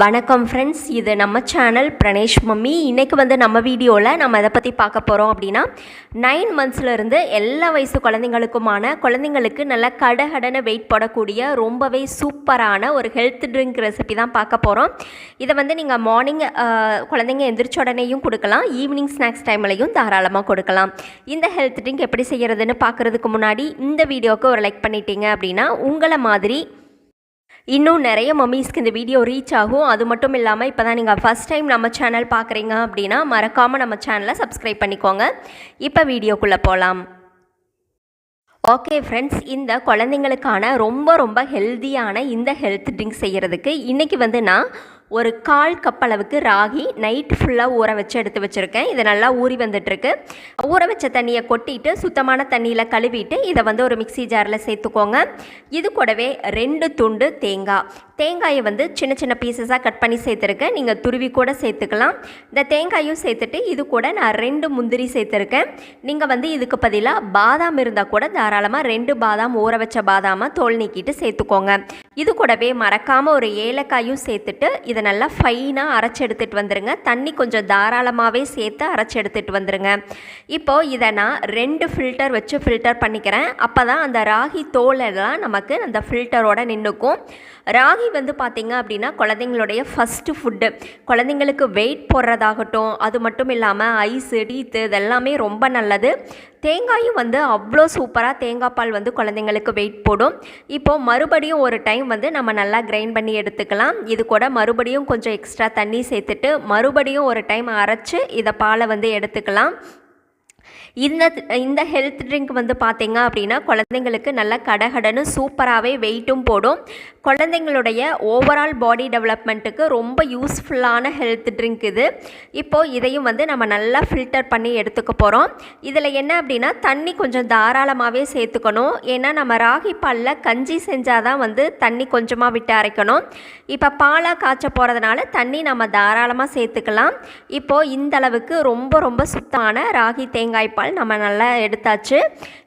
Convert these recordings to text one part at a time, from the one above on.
வணக்கம் ஃப்ரெண்ட்ஸ் இது நம்ம சேனல் பிரணேஷ் மம்மி. இன்றைக்கி வந்து நம்ம வீடியோவில் நம்ம எதை பற்றி பார்க்க போகிறோம் அப்படின்னா நைன் மந்த்ஸ்லேருந்து எல்லா வயசு குழந்தைங்களுக்குமான குழந்தைங்களுக்கு நல்ல கடகடனை வெயிட் போடக்கூடிய ரொம்பவே சூப்பரான ஒரு ஹெல்த் ட்ரிங்க் ரெசிபி தான் பார்க்க போகிறோம் இதை வந்து நீங்கள் மார்னிங் குழந்தைங்க எந்திரிச்ச உடனேயும் கொடுக்கலாம். ஈவினிங் ஸ்நாக்ஸ் டைம்லையும் தாராளமாக கொடுக்கலாம். இந்த ஹெல்த் ட்ரிங்க் எப்படி செய்கிறதுன்னு பார்க்குறதுக்கு முன்னாடி இந்த வீடியோவுக்கு ஒரு லைக் பண்ணிட்டீங்க அப்படின்னா உங்களை மாதிரி இன்னும் நிறைய மம்மிஸ்க்கு இந்த வீடியோ ரீச் ஆகும். அது மட்டும் இல்லாமல் இப்போ தான் நீங்கள் ஃபஸ்ட் டைம் நம்ம சேனல் பார்க்குறீங்க அப்படின்னா மறக்காமல் நம்ம சேனலை சப்ஸ்கிரைப் பண்ணிக்கோங்க. இப்போ வீடியோக்குள்ளே போகலாம் ஓகே ஃப்ரெண்ட்ஸ் இந்த குழந்தைங்களுக்கான ரொம்ப ரொம்ப ஹெல்த்தியான இந்த ஹெல்த் ட்ரிங்க் செய்கிறதுக்கு இன்றைக்கி வந்து நான் ஒரு கால் கப் அளவுக்கு ராகி நைட் ஃபுல்லாக ஊற வச்சு எடுத்து வச்சுருக்கேன். இது நல்லா ஊறி வந்துட்டுருக்கு. ஊற வச்ச தண்ணியை கொட்டிட்டு சுத்தமான தண்ணியில் கழுவிட்டு இதை வந்து ஒரு மிக்சி ஜாரில் சேர்த்துக்கோங்க. இது கூடவே ரெண்டு துண்டு தேங்காய். தேங்காயை வந்து சின்ன சின்ன பீசஸாக கட் பண்ணி சேர்த்துருக்கேன். நீங்கள் துருவி கூட சேர்த்துக்கலாம். இந்த தேங்காயும் சேர்த்துட்டு இது கூட நான் ரெண்டு முந்திரி சேர்த்துருக்கேன். நீங்கள் வந்து இதுக்கு பதிலாக பாதாம் இருந்தால் கூட தாராளமாக ரெண்டு பாதாம் ஊற வச்ச பாதாமை தோல் நீக்கிட்டு சேர்த்துக்கோங்க. இது கூடவே மறக்காமல் ஒரு ஏலக்காயும் சேர்த்துட்டு இதை நல்லா ஃபைனாக அரைச்சி எடுத்துகிட்டு வந்துடுங்க தண்ணி கொஞ்சம் தாராளமாகவே சேர்த்து அரைச்சி எடுத்துகிட்டு வந்துடுங்க இப்போது இதை நான் ரெண்டு ஃபில்டர் வச்சு ஃபில்டர் பண்ணிக்கிறேன். அப்போ தான் அந்த ராகி தோலெல்லாம் நமக்கு அந்த ஃபில்டரோட நின்றுக்கும் ராகி வந்து பார்த்திங்க அப்படின்னா குழந்தைங்களுடைய ஃபஸ்ட்டு ஃபுட்டு குழந்தைங்களுக்கு வெயிட் போடுறதாகட்டும் அது மட்டும் இல்லாமல் ஐஸு டீத்து இதெல்லாமே ரொம்ப நல்லது. தேங்காயும் வந்து அவ்வளோ சூப்பராக தேங்காய் பால் வந்து குழந்தைங்களுக்கு வெயிட் போடும். இப்போது மறுபடியும் ஒரு டைம் வந்து நம்ம நல்லா கிரைண்ட் பண்ணி எடுத்துக்கலாம். இது கூட மறுபடியும் கொஞ்சம் எக்ஸ்ட்ரா தண்ணி சேர்த்துட்டு மறுபடியும் ஒரு டைம் அரைச்சி இதை பாலை வந்து எடுத்துக்கலாம். இந்த இந்த ஹெல்த் ட்ரிங்க் வந்து பார்த்தீங்க அப்படின்னா குழந்தைங்களுக்கு நல்ல கடகடன்னு சூப்பராகவே வெயிட்டும் போடும். குழந்தைங்களுடைய ஓவரால் பாடி டெவலப்மெண்ட்டுக்கு ரொம்ப யூஸ்ஃபுல்லான ஹெல்த் ட்ரிங்க் இது. இப்போது இதையும் வந்து நம்ம நல்லா ஃபில்டர் பண்ணி எடுத்துக்க போகிறோம் இதில் என்ன அப்படின்னா தண்ணி கொஞ்சம் தாராளமாகவே சேர்த்துக்கணும். ஏன்னா நம்ம ராகி பாலில் கஞ்சி செஞ்சால் தான் வந்து தண்ணி கொஞ்சமாக விட்டு அரைக்கணும். இப்போ பாலாக காய்ச்ச போகிறதுனால தண்ணி நம்ம தாராளமாக சேர்த்துக்கலாம். இப்போது இந்த அளவுக்கு ரொம்ப ரொம்ப சுத்தமான ராகி தேங்காய் தேங்காய் பால் நம்ம நல்லா எடுத்தாச்சு.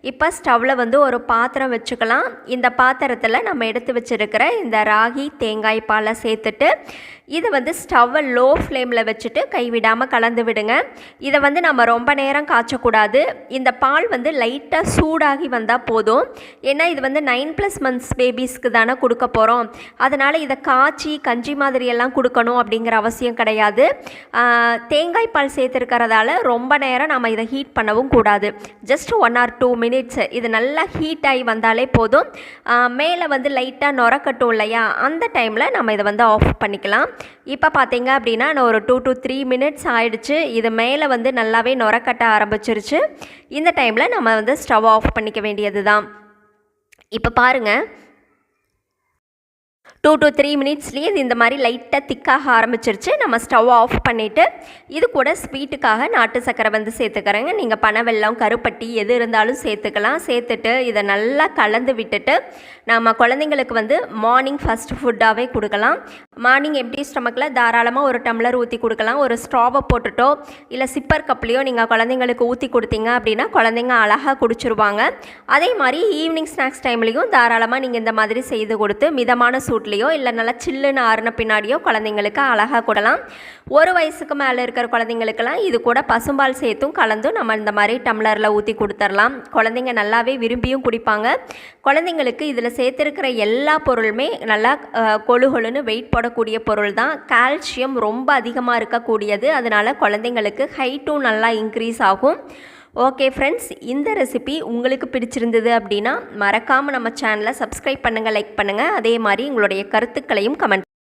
இப்போ ஸ்டவ்வில் வந்து ஒரு பாத்திரம் வச்சுக்கலாம். இந்த பாத்திரத்தில் நம்ம எடுத்து வச்சுருக்கிற இந்த ராகி தேங்காய் பாலை சேர்த்துட்டு இதை வந்து ஸ்டவ்வை லோ ஃப்ளேமில் வச்சுட்டு கைவிடாமல் கலந்து விடுங்க. இதை வந்து நம்ம ரொம்ப நேரம் காய்ச்சக்கூடாது. இந்த பால் வந்து லைட்டாக சூடாகி வந்தால் போதும். ஏன்னா இது வந்து நைன் ப்ளஸ் மந்த்ஸ் பேபிஸ்க்கு தானே கொடுக்க போகிறோம் அதனால் இதை காய்ச்சி கஞ்சி மாதிரியெல்லாம் கொடுக்கணும் அப்படிங்கிற அவசியம் கிடையாது. தேங்காய் பால் சேர்த்துருக்கிறதால ரொம்ப நேரம் நம்ம இதை ஹீட் பண்ணவும் கூடாது. Just one or two minutes இது நல்லா ஹீட் ஆகி வந்தாலே போதும். மேலே வந்து லைட்டாக நுரக்கட்டும் இல்லையா? அந்த டைமில் நம்ம இதை வந்து ஆஃப் பண்ணிக்கலாம். இப்போ பார்த்தீங்க அப்படின்னா நான் ஒரு டூ டு த்ரீ மினிட்ஸ் ஆகிடுச்சு இது மேலே வந்து நல்லாவே நுரக்கட்ட ஆரம்பிச்சிருச்சு. இந்த டைமில் நம்ம வந்து ஸ்டவ் ஆஃப் பண்ணிக்க வேண்டியது தான் இப்போ பாருங்கள் டூ டு த்ரீ மினிட்ஸ்லேயே இது இந்த மாதிரி லைட்டாக திக்காக ஆரம்பிச்சிருச்சு. நம்ம ஸ்டவ் ஆஃப் பண்ணிவிட்டு இது கூட ஸ்வீட்டுக்காக நாட்டு சக்கரை வந்து சேர்த்துக்கிறேங்க. நீங்கள் பனவெல்லம் கருப்பட்டி எது இருந்தாலும் சேர்த்துக்கலாம். சேர்த்துட்டு இதை நல்லா கலந்து விட்டுட்டு நம்ம குழந்தைங்களுக்கு வந்து மார்னிங் ஃபஸ்ட் ஃபுட்டாகவே கொடுக்கலாம். மார்னிங் எப்படி ஸ்டமக்கில் தாராளமாக ஒரு டம்ளர் ஊற்றி கொடுக்கலாம். ஒரு ஸ்ட்ராவை போட்டுட்டோ இல்லை சிப்பர் கப்லேயோ நீங்கள் குழந்தைங்களுக்கு ஊற்றி கொடுத்தீங்க அப்படின்னா குழந்தைங்க அழகாக குடிச்சிருவாங்க. அதே மாதிரி ஈவினிங் ஸ்நாக்ஸ் டைம்லேயும் தாராளமாக நீங்கள் இந்த மாதிரி செய்து கொடுத்து மிதமான சூட்லேயோ இல்லை நல்லா சில்லுன்னு ஆறுன பின்னாடியோ குழந்தைங்களுக்கு அழகாக கூடலாம் ஒரு வயசுக்கு மேலே இருக்கிற குழந்தைங்களுக்கெல்லாம் இது கூட பசும்பால் சேர்த்தும் கலந்தும் நம்ம இந்த மாதிரி டம்ளரில் ஊற்றி கொடுத்துர்லாம். குழந்தைங்க நல்லாவே விரும்பியும் குடிப்பாங்க. குழந்தைங்களுக்கு இதில் சேர்த்துருக்கிற எல்லா பொருளுமே நல்லா கொழுகொழுன்னு வெயிட் இருக்கக்கூடிய பொருள் தான். கால்சியம் ரொம்ப அதிகமாக இருக்கக்கூடியது. அதனால் குழந்தைங்களுக்கு ஹைட்டும் நல்லா இன்க்ரீஸ் ஆகும். ஓகே ஃப்ரெண்ட்ஸ் இந்த ரெசிபி உங்களுக்கு பிடிச்சிருந்தது அப்படின்னா மறக்காமல் நம்ம சேனலை சப்ஸ்கிரைப் பண்ணுங்கள் லைக் பண்ணுங்கள் அதே மாதிரி உங்களுடைய கருத்துக்களையும் கமெண்ட்